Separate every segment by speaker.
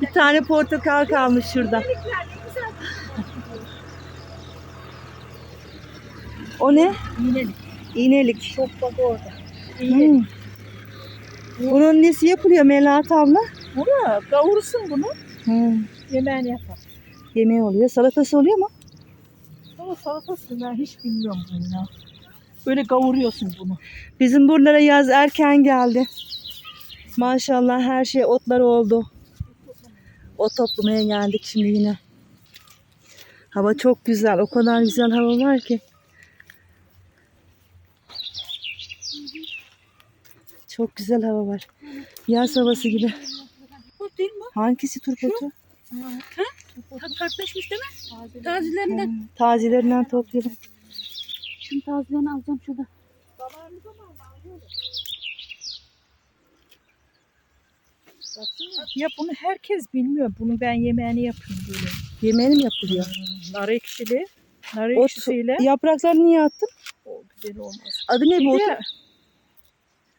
Speaker 1: Bir tane portakal kalmış şurada. O ne?
Speaker 2: İğnelik.
Speaker 1: İğnelik.
Speaker 2: Çok bak orada. İğnelik.
Speaker 1: Hmm. Bunun nesi yapılıyor Melahat abla?
Speaker 2: Bunu kavurursun bunu.
Speaker 1: Hmm.
Speaker 2: Yemeğini yapar.
Speaker 1: Yemeği oluyor. Salatası oluyor mu?
Speaker 2: Ama salatası ben hiç bilmiyorum bunu ya. Böyle kavuruyorsun bunu.
Speaker 1: Bizim buralara yaz erken geldi. Maşallah her şey otlar oldu. Ot toplamaya geldik şimdi yine. Hava çok güzel. O kadar güzel hava var ki. Çok güzel hava var. Yaz havası gibi.
Speaker 2: Bu değil mi?
Speaker 1: Hangisi turpotu?
Speaker 2: Ha? Kartlaşmış değil mi? Tazelerinden.
Speaker 1: Hmm, Tazelerinden toplayalım.
Speaker 2: Şunun tazelerini alacağım şurada. Ya bunu herkes bilmiyor. Bunu ben yemeğini yapıyorum böyle.
Speaker 1: Yemeği mi yapılıyor?
Speaker 2: Nar ekşili. Nar
Speaker 1: Ot,
Speaker 2: ekşisiyle.
Speaker 1: yapraklarını niye attın?
Speaker 2: O güzel olmaz.
Speaker 1: Adı ne bu
Speaker 2: Bir
Speaker 1: otun?
Speaker 2: de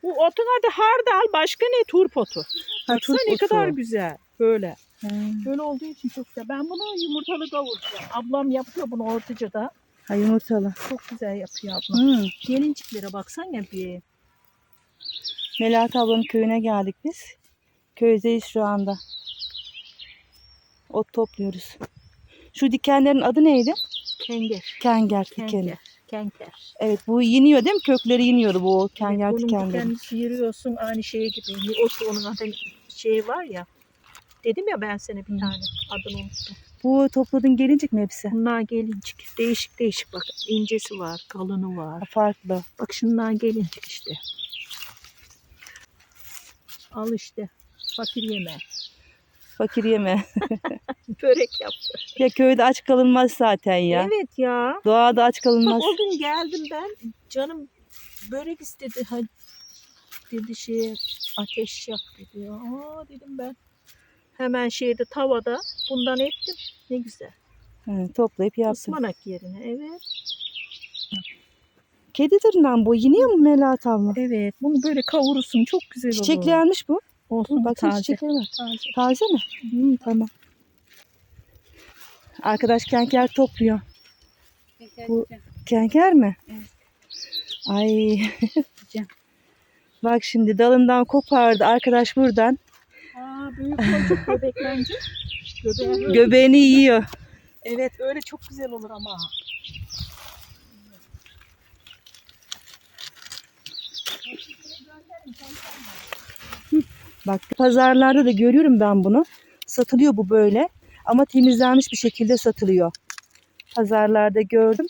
Speaker 2: bu otun adı hardal. Başka ne? Turp otu.
Speaker 1: Ha,
Speaker 2: Baksana
Speaker 1: turp
Speaker 2: ne
Speaker 1: otu.
Speaker 2: kadar güzel. Böyle.
Speaker 1: Hmm.
Speaker 2: Böyle olduğu için çok güzel. Ben bunu yumurtalı kavuracağım. Ablam yapıyor bunu ortacada.
Speaker 1: Ha yumurtalı.
Speaker 2: Çok güzel yapıyor ablam.
Speaker 1: Hmm.
Speaker 2: Gelinciklere baksana bir.
Speaker 1: Melahat ablanın köyüne geldik biz. Köydeyiz şu anda. Ot topluyoruz. Şu dikenlerin adı neydi?
Speaker 2: Kenger.
Speaker 1: Kenger dikeni.
Speaker 2: Kenker.
Speaker 1: Evet bu yeniyor değil mi? Kökleri yeniyordu bu kenger
Speaker 2: Bunun
Speaker 1: dikenleri.
Speaker 2: kendisi yürüyorsun aynı şey gibi. Ot onun adı şey var ya. Dedim ya ben sana bir tane adını unuttum.
Speaker 1: Bu topladığın gelincik mi hepsi?
Speaker 2: Bunlar gelincik. Değişik değişik bak. incesi var, kalını var.
Speaker 1: farklı.
Speaker 2: Bak şunlar gelincik işte. Al işte. Fakir yeme.
Speaker 1: Fakir yeme.
Speaker 2: Börek yaptı.
Speaker 1: ya köyde aç kalınmaz zaten ya.
Speaker 2: Evet ya.
Speaker 1: Doğada aç
Speaker 2: Bak
Speaker 1: kalınmaz.
Speaker 2: o gün geldim ben. Canım börek istedi. Ha, dedi şey ateş yak dedi. ya. Aa dedim ben. Hemen şeyde tavada bundan ettim. Ne güzel.
Speaker 1: Hı, toplayıp yaptım.
Speaker 2: Ispanak yerine. Evet.
Speaker 1: Kedi tırnağın bu. Yeniyor mu Melahat abla?
Speaker 2: Evet. Bunu böyle kavurursun. Çok güzel olur.
Speaker 1: Çiçeklenmiş bu.
Speaker 2: Olsun
Speaker 1: Baksana
Speaker 2: taze.
Speaker 1: çiçekleri var.
Speaker 2: Taze.
Speaker 1: Taze mi? Hı, tamam. Arkadaş kenker topluyor. Bu kenker mi?
Speaker 2: Evet.
Speaker 1: Ay. Bak şimdi dalından kopardı arkadaş buradan.
Speaker 2: Aa büyük. Göbeği.
Speaker 1: Göbeğini yiyor.
Speaker 2: evet öyle çok güzel olur ama.
Speaker 1: Bak pazarlarda da görüyorum ben bunu. Satılıyor bu böyle. Ama temizlenmiş bir şekilde satılıyor. Pazarlarda gördüm.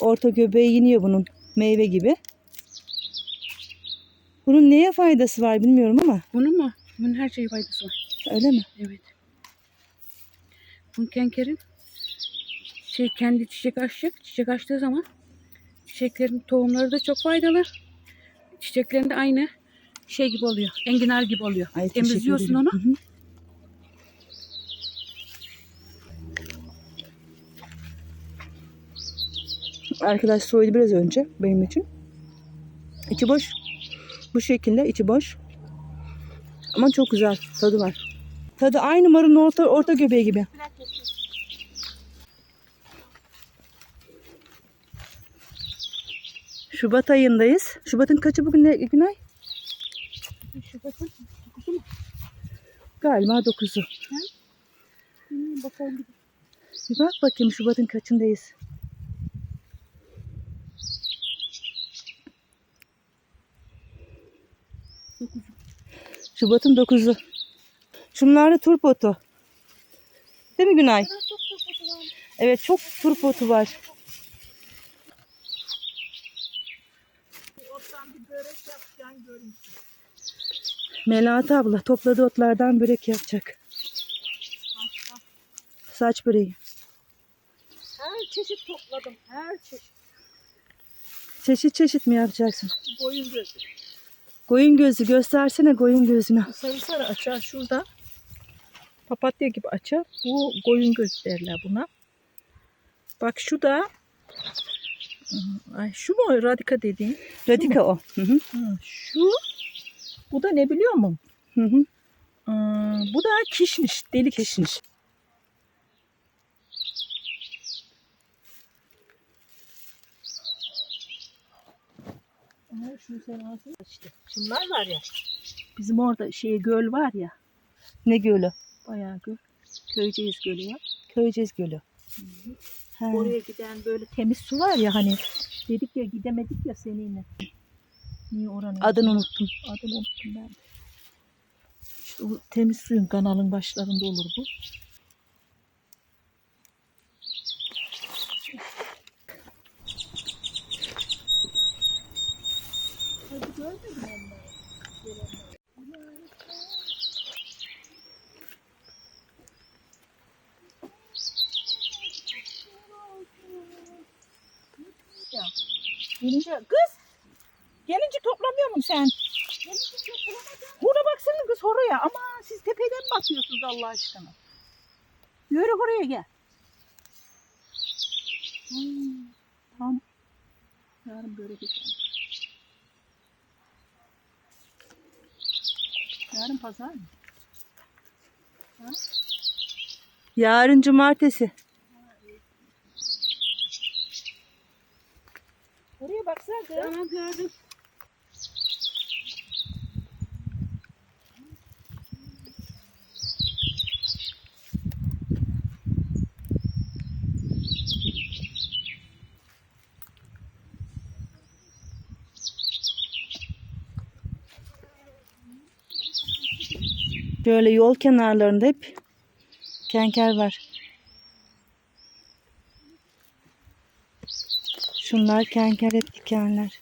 Speaker 1: Orta göbeği yeniyor bunun. Meyve gibi. Bunun neye faydası var bilmiyorum ama.
Speaker 3: Bunun mu? Bunun her şeye faydası var.
Speaker 1: Öyle mi?
Speaker 3: Evet. Bunun kenkerin şey kendi çiçek açacak. Çiçek açtığı zaman çiçeklerin tohumları da çok faydalı. Çiçeklerin de aynı şey gibi oluyor. Enginar gibi oluyor.
Speaker 1: Ay,
Speaker 3: Temizliyorsun onu.
Speaker 1: Hı hı. Arkadaş soydu biraz önce benim için. İçi boş. Bu şekilde içi boş. Ama çok güzel tadı var. Tadı aynı marulun orta, orta göbeği gibi. Şubat ayındayız. Şubat'ın kaçı bugün ne Günay?
Speaker 3: Şubat'ın
Speaker 1: Galiba 9'u.
Speaker 3: hmm, bakalım.
Speaker 1: Bir bak bakayım Şubat'ın kaçındayız. Şubat'ın 9'u. Şunlar da turp otu. Değil mi Günay? Evet çok turp otu var.
Speaker 2: Ottan bir yapacaksın görün.
Speaker 1: Melahat abla topladığı otlardan börek yapacak. Saç böreği.
Speaker 2: Her çeşit topladım. Her çeşit.
Speaker 1: Çeşit çeşit mi yapacaksın?
Speaker 2: Boyun gözü.
Speaker 1: Koyun gözü göstersene koyun gözünü.
Speaker 2: Sarı sarı açar şurada. Papatya gibi açar. Bu koyun gözü derler buna. Bak şu da Ay, şu mu radika dediğin?
Speaker 1: Radika o. Hı hı.
Speaker 2: Hı, şu bu da ne biliyor musun?
Speaker 1: Hı hı.
Speaker 2: Ee, bu da kişniş, delik kişniş. Ama sen ağzına işte. Şunlar var ya. Bizim orada şey göl var ya.
Speaker 1: Ne gölü?
Speaker 2: Bayağı göl. Köyceğiz Gölü ya.
Speaker 1: Köyceğiz Gölü. He.
Speaker 2: Oraya giden böyle temiz su var ya hani. Dedik ya gidemedik ya seninle. Niye oranın?
Speaker 1: Adını unuttum.
Speaker 2: Adını unuttum ben. de. İşte o temiz suyun kanalın başlarında olur bu. Hadi görmedin onları. Ya, Gelince kız gelince toplamıyor musun sen? Buna baksana kız oraya. Ama siz tepeden bakıyorsunuz Allah aşkına? Yürü oraya gel. Hmm, tamam. Yarın böyle geçelim. Yarın pazar mı?
Speaker 1: Yarın cumartesi.
Speaker 2: Kız.
Speaker 3: Tamam gördüm.
Speaker 1: Böyle yol kenarlarında hep kenker var. Şunlar kenker hep dikenler.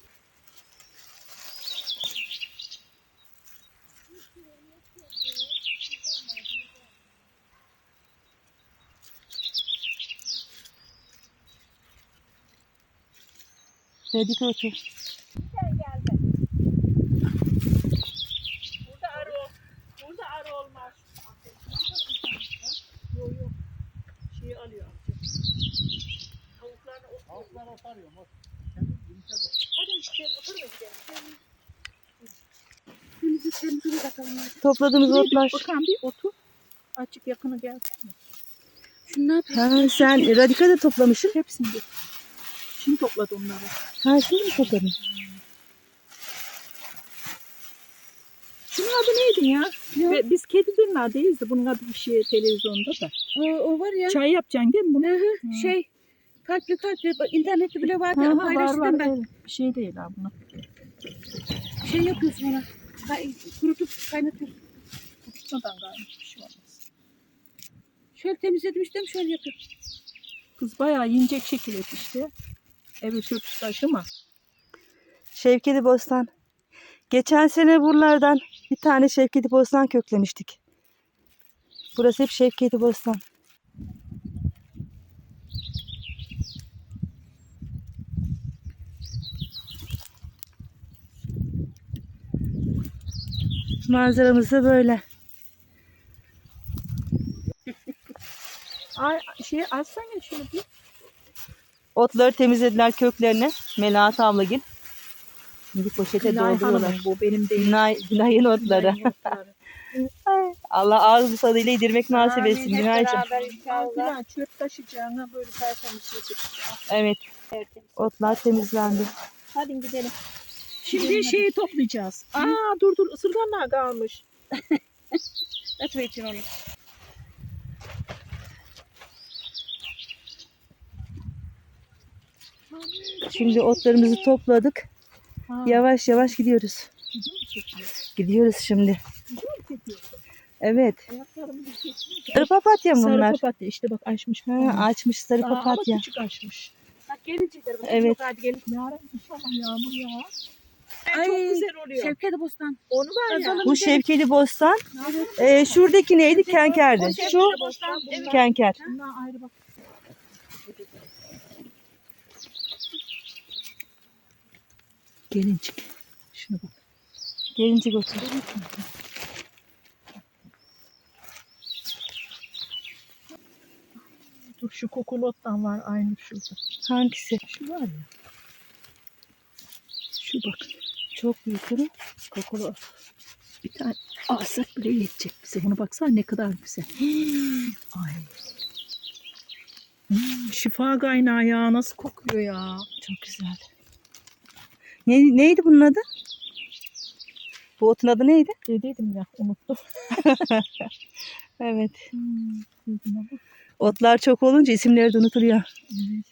Speaker 1: Dedik otu.
Speaker 2: Burada arı ol. Burada arı olmaz. Yok yok. Şeyi alıyor amca. Tavuklarını ot. Tavuklar ot arıyor. Hadi işte otur da gidelim.
Speaker 3: Temizlik temizlik bakalım.
Speaker 1: Topladığımız otlar.
Speaker 2: Bakan bir otu. Açık yakını.
Speaker 3: Şunu ne yapıyorsun?
Speaker 1: Ha, sen radika da toplamışsın.
Speaker 2: Hepsini. Şimdi topladı onları.
Speaker 1: Ha şimdi mi topladın?
Speaker 2: Şunun adı neydi ya? Ve biz kedi dinlerdeyiz de bunun adı bir şey televizyonda da.
Speaker 3: O, o var ya.
Speaker 2: Çay yapacaksın değil mi bunu?
Speaker 3: Hı hı, Şey kalpli kalpli bak, internette bile vardı.
Speaker 2: Ha, ha, var
Speaker 3: paylaştım
Speaker 2: var.
Speaker 3: ben.
Speaker 2: evet. Bir şey değil ha buna.
Speaker 3: Şey yapıyorsun ona. Kay, kurutup kaynatıyorsun.
Speaker 2: Galiba bir şey olmaz.
Speaker 3: Şöyle temizledim işte şöyle yapıyorum.
Speaker 2: Kız bayağı yiyecek şekil et işte. Evi söküş taşıma.
Speaker 1: Şevketi Bostan. Geçen sene buralardan bir tane Şevketi Bostan köklemiştik. Burası hep Şevketi Bostan. Manzaramız da böyle.
Speaker 2: Ay şey alsana şunu bir.
Speaker 1: Otları temizlediler köklerini. Melahat ablagil. Şimdi poşete
Speaker 2: Günay
Speaker 1: dolduruyorlar.
Speaker 2: Hanım'ın bu benim değil.
Speaker 1: Günay, Günay'ın otları.
Speaker 2: Günay'ın otları.
Speaker 1: Allah ağız tadıyla yedirmek nasip etsin Günay'cığım.
Speaker 2: Günay çöp taşıyacağına böyle tertemiz yapıp.
Speaker 1: Evet, otlar temizlendi.
Speaker 2: Hadi gidelim. Şimdi şeyi toplayacağız. Aa dur dur ısırganlar kalmış.
Speaker 3: At için onu.
Speaker 1: Şimdi otlarımızı topladık.
Speaker 2: Ha,
Speaker 1: Yavaş yavaş gidiyoruz. Gidiyoruz şimdi. Evet. Sarı papatya mı
Speaker 2: Sarı
Speaker 1: bunlar?
Speaker 2: papatya işte bak açmış.
Speaker 1: Ha, açmış sarı
Speaker 2: Aa, ama
Speaker 1: papatya.
Speaker 2: küçük açmış.
Speaker 3: Bak gelince derim.
Speaker 1: Evet.
Speaker 3: Hadi gelin.
Speaker 2: Yarın inşallah yağmur yağar.
Speaker 3: Ay,
Speaker 2: çok güzel oluyor.
Speaker 3: Şevket Bostan.
Speaker 2: Onu var ya.
Speaker 1: Bu Şevkeli Bostan. Ee, şuradaki neydi? Kenkerdi. Şu
Speaker 2: Şevkeli Bostan, bunlar-
Speaker 1: Kenker.
Speaker 2: Ayrı bak. Gelincik. Şuna bak.
Speaker 1: Gelincik otu.
Speaker 2: Dur şu kokonottan var aynı şurada.
Speaker 1: Hangisi?
Speaker 2: Şu var ya. Şu bak.
Speaker 1: Çok büyük değil mi?
Speaker 2: Kokonot. Bir tane alsak bile yetecek bize. Buna baksana ne kadar güzel. Ay. Hmm, şifa kaynağı ya. Nasıl kokuyor ya.
Speaker 1: Çok güzel. Ne, neydi bunun adı? Bu otun adı neydi?
Speaker 2: Dediydim ya unuttum.
Speaker 1: Evet.
Speaker 2: Hmm.
Speaker 1: Otlar çok olunca isimleri de unutuluyor.
Speaker 2: Evet.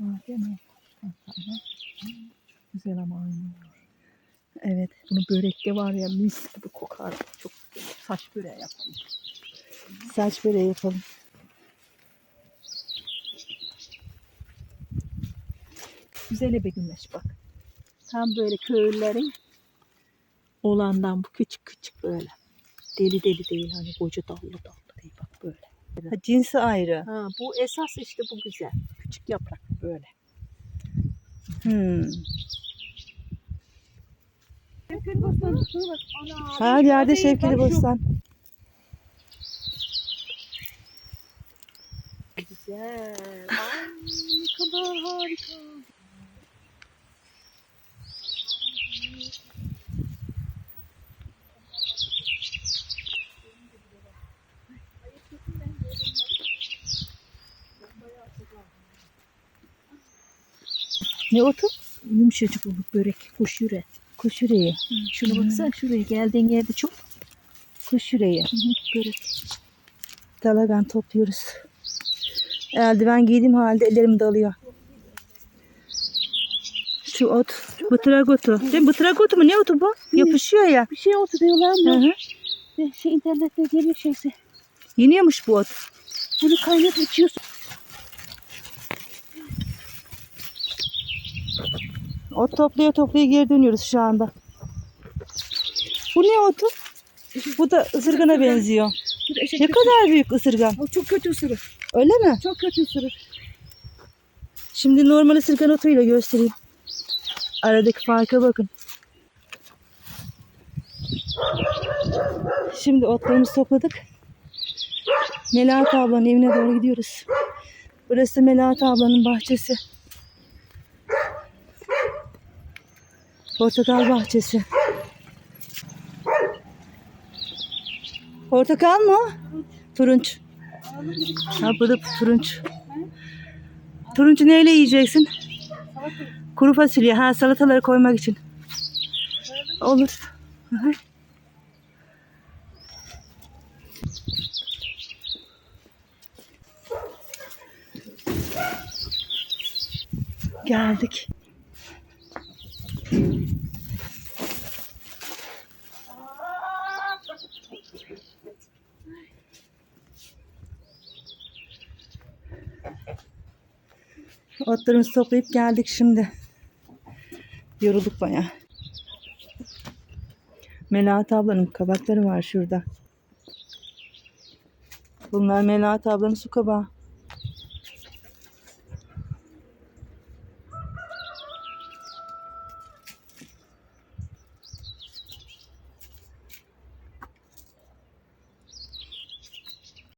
Speaker 2: Var güzel ama aynı.
Speaker 1: Evet.
Speaker 2: Bunu börekte var ya mis gibi kokar. Çok güzel. Saç böreği yapalım.
Speaker 1: Saç böreği yapalım.
Speaker 2: Güzel bir güneş bak. Tam böyle köylülerin olandan bu küçük küçük böyle. Deli deli değil hani koca dallı dallı değil bak böyle.
Speaker 1: Ha, cinsi ayrı.
Speaker 2: Ha, bu esas işte bu güzel. Küçük yaprak böyle.
Speaker 1: Hmm.
Speaker 3: Şevket Bostan.
Speaker 1: Her yerde Şevkeli. Bostan.
Speaker 2: Güzel. Ay ne kadar harika.
Speaker 1: Ne otu?
Speaker 2: Yumuşacık olur börek. Kuş yüre.
Speaker 1: Kuş yüreği.
Speaker 2: Şuna baksana şuraya geldiğin yerde çok
Speaker 1: Kuş yüreği. Dalagan topluyoruz. Eldiven giydiğim halde ellerim dalıyor. Şu ot. Bıtırak otu. Değil mi? Bıtırak otu mu? Ne otu bu? Yapışıyor ya.
Speaker 3: Bir şey oldu diyorlar
Speaker 1: Hı
Speaker 3: ama.
Speaker 1: hı.
Speaker 3: Şey internette geliyor şeyse.
Speaker 1: Yeniyormuş bu ot.
Speaker 3: Bunu kaynat içiyorsun.
Speaker 1: Ot toplaya toplaya geri dönüyoruz şu anda. Bu ne otu? Bu da ısırgana benziyor.
Speaker 3: Eşek
Speaker 1: Ne
Speaker 3: kötü.
Speaker 1: kadar büyük ısırgan.
Speaker 3: O çok kötü ısırır.
Speaker 1: Öyle mi?
Speaker 3: Çok kötü ısırır.
Speaker 1: Şimdi normal ısırgan otuyla göstereyim. Aradaki farka bakın. Şimdi otlarımızı topladık. Melahat ablanın evine doğru gidiyoruz. Burası Melahat ablanın bahçesi. Portakal bahçesi. Portakal mı? Turunç. Ha bu da turunç. Turuncu neyle yiyeceksin? Kuru fasulye. Ha salataları koymak için. Olur. Geldik. Otlarımızı toplayıp geldik şimdi. Yorulduk baya. Melahat ablanın kabakları var şurada. Bunlar Melahat ablanın su kabağı.